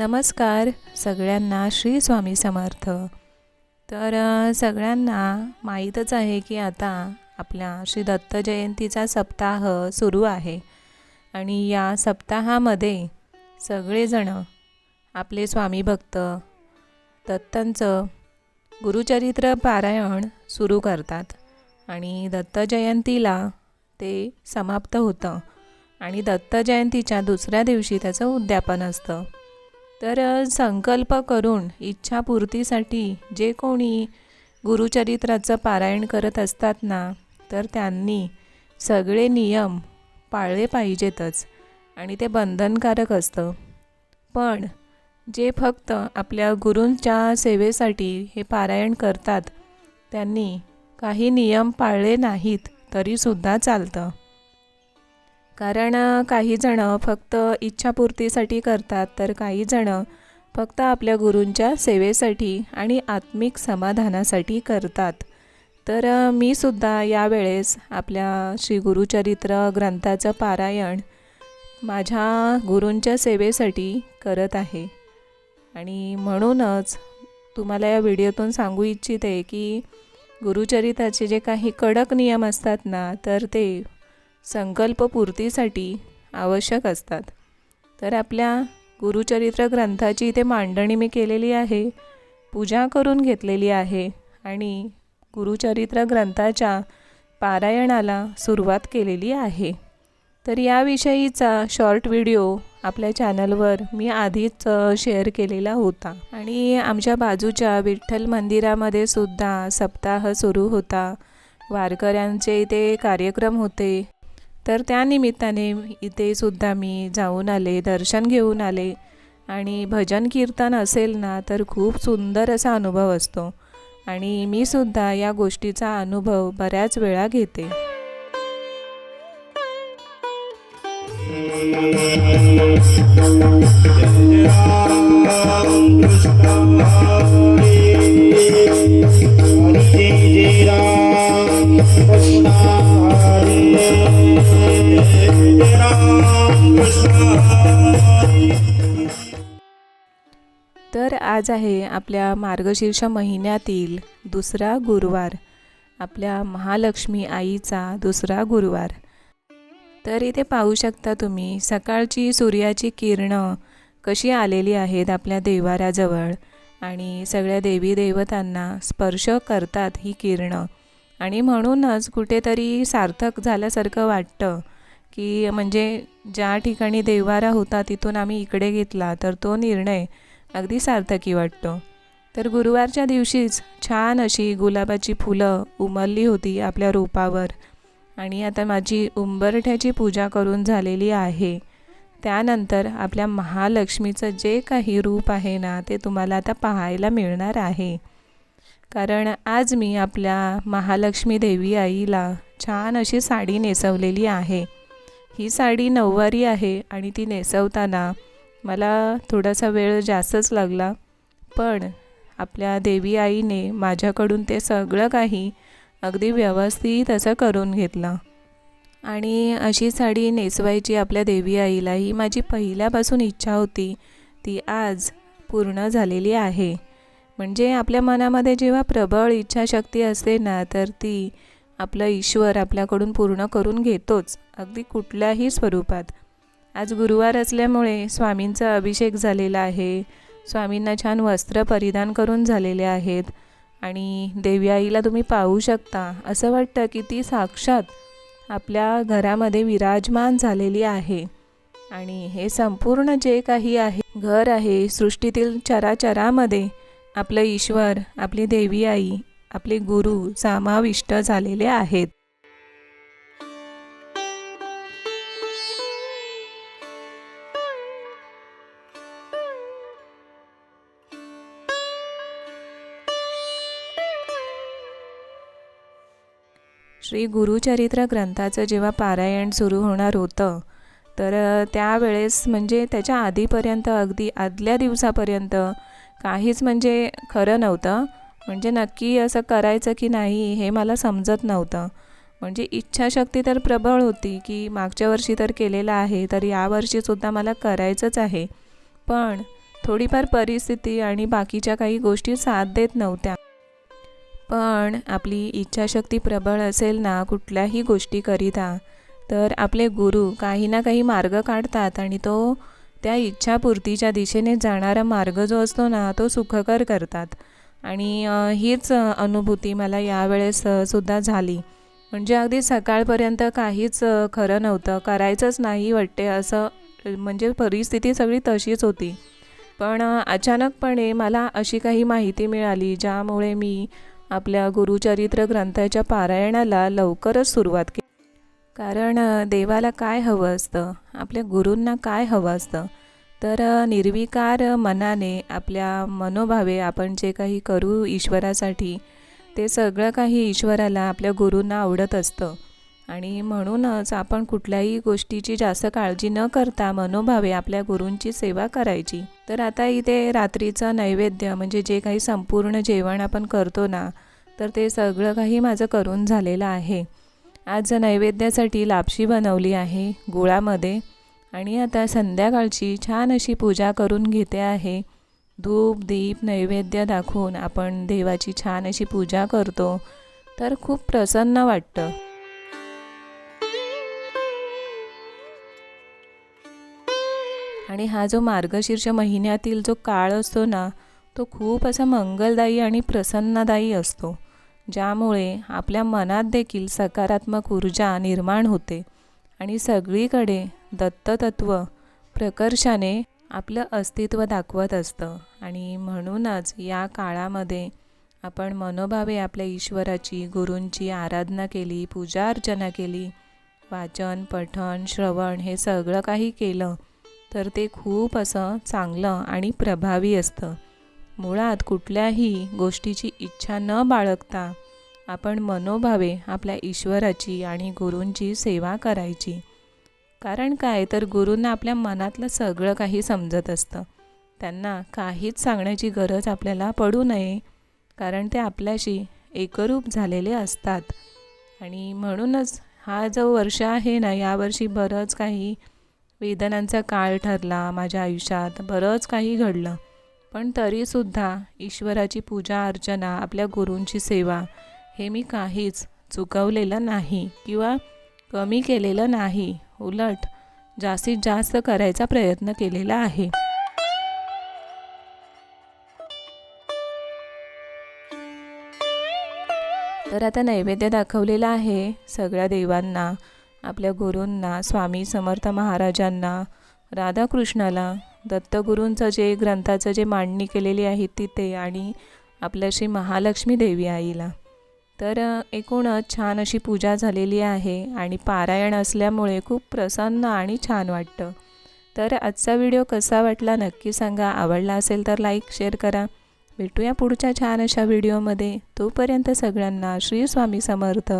नमस्कार सगळ्यांना श्री स्वामी समर्थ. तर सगळ्यांना माहीतच आहे की आता आपल्या श्री दत्त जयंतीचा सप्ताह सुरू आहे. आणि या सप्ताहामध्ये सगळेजणं आपले स्वामी भक्त दत्तांचं गुरुचरित्र पारायण सुरू करतात. आणि दत्त जयंतीला ते समाप्त होतं. आणि दत्त जयंतीच्या दुसऱ्या दिवशी त्याचं उद्यापन असतं. तर संकल्प करून इच्छापूर्तीसाठी जे कोणी गुरुचरित्राचं पारायण करत असतात ना तर त्यांनी सगळे नियम पाळले पाहिजेतच आणि ते बंधनकारक असतं. पण जे फक्त आपल्या गुरूंच्या सेवेसाठी हे पारायण करतात त्यांनी काही नियम पाळले नाहीत तरीसुद्धा चालतं. कारण काही जणं फक्त इच्छापूर्तीसाठी करतात तर काही जणं फक्त आपल्या गुरूंच्या सेवेसाठी आणि आत्मिक समाधानासाठी करतात. तर मी सुद्धा यावेळेस आपल्या श्री गुरुचरित्र ग्रंथाचं पारायण माझ्या गुरूंच्या सेवेसाठी करत आहे. आणि म्हणूनच तुम्हाला या व्हिडिओतून सांगू इच्छिते की गुरुचरित्राचे जे काही कडक नियम असतात ना तर ते संकल्पपूर्तीसाठी आवश्यक असतात. तर आपल्या गुरुचरित्र ग्रंथाची इथे मांडणी मी केलेली आहे पूजा करून घेतलेली आहे आणि गुरुचरित्र ग्रंथाच्या पारायणाला सुरुवात केलेली आहे. तर याविषयीचा शॉर्ट व्हिडिओ आपल्या चॅनलवर मी आधीच शेअर केलेला होता. आणि आमच्या बाजूच्या विठ्ठल मंदिरामध्ये सुद्धा सप्ताह सुरू होता. वारकऱ्यांचे इथे कार्यक्रम होते. तर त्यानिमित्ताने इथे सुद्धा मी जाऊन आले दर्शन घेऊन आले आणि भजन कीर्तन असेल ना तर खूप सुंदर असा अनुभव असतो आणि मी सुद्धा या गोष्टीचा अनुभव बऱ्याच वेळा घेते राम तर आज आहे आपल्या मार्गशीर्ष महिन्यातील दुसरा गुरुवार. आपल्या महालक्ष्मी आईचा दुसरा गुरुवार. तर इथे पाहू शकता तुम्ही सकाळची सूर्याची किरणं कशी आलेली आहेत आपल्या देवाऱ्याजवळ आणि सगळ्या देवी देवतांना स्पर्श करतात ही किरणं. आणि म्हणूनच कुठेतरी सार्थक झाल्यासारखं वाटतं. की म्हणजे ज्या ठिकाणी देवारा होता तिथून आम्ही इकडे घेतला तर तो निर्णय अगदी सार्थकी वाटतो. तर गुरुवारच्या दिवशीच छान अशी गुलाबाची फुलं उमलली होती आपल्या रोपावर. आणि आता माझी उंबरठ्याची पूजा करून झालेली आहे. त्यानंतर आपल्या महालक्ष्मीचं जे काही रूप आहे ना ते तुम्हाला आता पाहायला मिळणार आहे. कारण आज मी आपल्या महालक्ष्मी देवी आईला छान अशी साडी नेसवलेली आहे. ही साडी नऊवारी आहे आणि ती नेसवताना मला थोडासा वेळ जास्तच लागला. पण आपल्या देवी आईने माझ्याकडून ते सगळं काही अगदी व्यवस्थित असं करून घेतलं. आणि अशी साडी नेसवायची आपल्या देवी आईला ही माझी पहिल्यापासून इच्छा होती. ती आज पूर्ण झालेली आहे. म्हणजे आपल्या मनामध्ये जेव्हा प्रबळ इच्छाशक्ती असते ना तर ती आपलं ईश्वर आपल्याकडून पूर्ण करून घेतोच अगदी कुठल्याही स्वरूपात. आज गुरुवार असल्यामुळे स्वामींचा अभिषेक झालेला आहे. स्वामींना छान वस्त्र परिधान करून झालेले आहेत. आणि देवी आईला तुम्ही पाहू शकता असं वाटतं की ती साक्षात आपल्या घरामध्ये विराजमान झालेली आहे. आणि हे संपूर्ण जे काही आहे घर आहे सृष्टीतील चराचरामध्ये आपलं ईश्वर आपली देवी आई आपले गुरु समाविष्ट झालेले आहेत. श्री गुरुचरित्र ग्रंथाचं जेव्हा पारायण सुरू होणार होतं तर त्यावेळेस म्हणजे त्याच्या आधीपर्यंत अगदी आदल्या दिवसापर्यंत काहीच म्हणजे खरं नव्हतं. म्हणजे नक्की असं करायचं की नाही हे मला समजत नव्हतं. म्हणजे इच्छाशक्ती तर प्रबळ होती की मागच्या वर्षी तर केलेलं आहे तर यावर्षीसुद्धा मला करायचंच आहे. पण थोडीफार परिस्थिती आणि बाकीच्या काही गोष्टी साथ देत नव्हत्या. पण आपली इच्छाशक्ती प्रबळ असेल ना कुठल्याही गोष्टीकरिता तर आपले गुरु काही ना काही मार्ग काढतात आणि तो त्या इच्छापूर्तीच्या दिशेने जाणारा मार्ग जो असतो ना तो सुखकर करतात. आणि हीच अनुभूती मला यावेळेस सुद्धा झाली. म्हणजे अगदी सकाळपर्यंत काहीच खरं नव्हतं. करायचंच नाही वाटते असं म्हणजे परिस्थिती सगळी तशीच होती. पण अचानकपणे मला अशी काही माहिती मिळाली ज्यामुळे मी आपल्या गुरुचरित्र ग्रंथाच्या पारायणाला लवकरच सुरुवात केली. कारण देवाला काय हवं असतं? आपल्या गुरूंना काय हवं असतं? तर निर्विकार मनाने आपल्या मनोभावे आपण जे काही करू ईश्वरासाठी ते सगळं काही ईश्वराला आपल्या गुरूंना आवडत असतं. आणि म्हणूनच आपण कुठल्याही गोष्टीची जास्त काळजी न करता मनोभावे आपल्या गुरूंची सेवा करायची. तर आता इथे रात्रीचं नैवेद्य म्हणजे जे काही संपूर्ण जेवण आपण करतो ना तर ते सगळं काही माझं करून झालेलं आहे. आज नैवेद्यासाठी लापशी बनवली आहे गुळामध्ये. आणि आता संध्याकाळची छान अशी पूजा करून घेते आहे. धूप दीप नैवेद्य दाखवून आपण देवाची छान अशी पूजा करतो. तर खूप प्रसन्न वाटतं. आणि हा जो मार्गशीर्ष महिन्यातील जो काळ असतो ना तो खूप असा मंगलदायी आणि प्रसन्नदायी असतो. ज्यामुळे आपल्या मनात देखील सकारात्मक ऊर्जा निर्माण होते. आणि सगळीकडे दत्ततत्व प्रकर्षाने आपलं अस्तित्व दाखवत असतं. आणि म्हणूनच या काळामध्ये आपण मनोभावे आपल्या ईश्वराची गुरूंची आराधना केली पूजा अर्चना केली वाचन पठण श्रवण हे सगळं काही केलं तर ते खूप असं चांगलं आणि प्रभावी असतं. मुळात कुठल्याही गोष्टीची इच्छा न बाळगता आपण मनोभावे आपल्या ईश्वराची आणि गुरूंची सेवा करायची. कारण काय? तर गुरूंना आपल्या मनातलं सगळं काही समजत असतं. त्यांना काहीच सांगण्याची गरज आपल्याला पडू नये. कारण ते आपल्याशी एकरूप झालेले असतात. आणि म्हणूनच हा जो वर्ष आहे ना यावर्षी बरंच काही वेदनांचा काळ ठरला माझ्या आयुष्यात. बरंच काही घडलं. पण तरीसुद्धा ईश्वराची पूजा अर्चना आपल्या गुरूंची सेवा हे मी काहीच चुकवलेलं नाही किंवा कमी केलेलं नाही. उलट जास्तीत जास्त करायचा प्रयत्न केलेला आहे. तर आता नैवेद्य दाखवलेला आहे सगळ्या देवांना आपल्या गुरूंना स्वामी समर्थ महाराजांना राधाकृष्णाला दत्तगुरूंचं जे ग्रंथाचं जे मांडणी केलेली आहे तिथे आणि आपल्या श्री महालक्ष्मी देवी आईला. तर एकूणच छान अशी पूजा झालेली आहे आणि पारायण असल्यामुळे खूप प्रसन्न आणि छान वाटतं. तर आजचा व्हिडिओ कसा वाटला नक्की सांगा. आवडला असेल तर लाईक शेअर करा. भेटूया पुढच्या छान अशा व्हिडिओमध्ये. तोपर्यंत सगळ्यांना श्री स्वामी समर्थ.